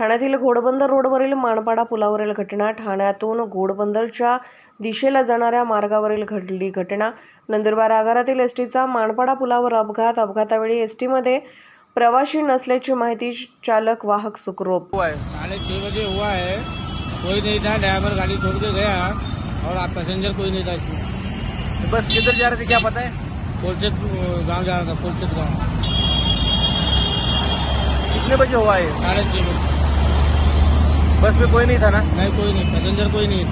ठाण्यातील घोडबंदर रोडवरील माणपाडा पुलावरील घटना ठाण्यातून घोडबंदरच्या दिशेला जाणाऱ्या मार्गावरील घडली घटना. नंदुरबार आगारातील एसटीचा माणपाडा पुलावर अपघात अपघातावेळी एसटीमध्ये प्रवासी नसल्याची माहिती चालक वाहक सुखरूप. बजे हुआ है। कोई नहीं था ड्राइवर गाड़ी छोड़ के गया और आप पैसेंजर कोई नहीं था इसमें। बस किधर जा रहे थे क्या पता है? कोलचत गांव जा रहा था कोलचत गांव। कितने बजे हुआ है? साढ़े छः बजे। बस में कोई नहीं था ना? नहीं कोई नहीं पैसेंजर कोई नहीं।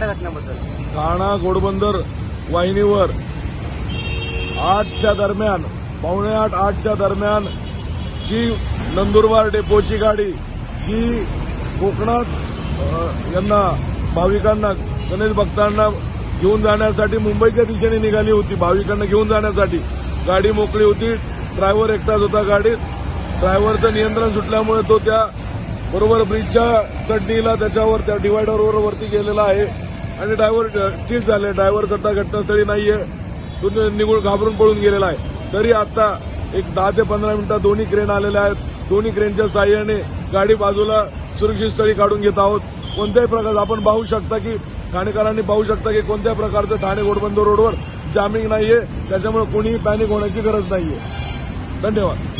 घटनाबद्दल ठाणा घोडबंदर वाहिनीवर आठच्या दरम्यान पावणे आठ आठच्या दरम्यान जी नंदुरबार डेपोची गाडी जी कोकणात यांना भाविकांना गणेश भक्तांना घेऊन जाण्यासाठी मुंबईच्या दिशेने निघाली होती भाविकांना घेऊन जाण्यासाठी गाडी मोकळी होती. ड्रायव्हर एकटाच होता गाडीत. ड्रायव्हरचं नियंत्रण सुटल्यामुळे तो त्या बरोबर ब्रिजच्या चढणीला त्याच्यावर त्या डिवायडरवर वरती गेलेला आहे. आणि ड्रायव्हर ठीक झाले. ड्रायव्हर सध्या घटनास्थळी नाहीये. तो निघून घाबरून पळून गेलेला आहे. तरी आता एक दहा ते पंधरा मिनिटात दोन्ही क्रेन आलेल्या आहेत. दोन्ही क्रेनच्या साह्याने गाडी बाजूला सुरक्षित स्थळी काढून घेत आहोत. कोणत्याही प्रकारचं आपण पाहू शकता की ठाणेकरांनी पाहू शकता की कोणत्याही प्रकारचं ठाणे घोडबंदर रोडवर जामिंग नाहीये. त्याच्यामुळे कोणीही पॅनिक होण्याची गरज नाहीये. धन्यवाद.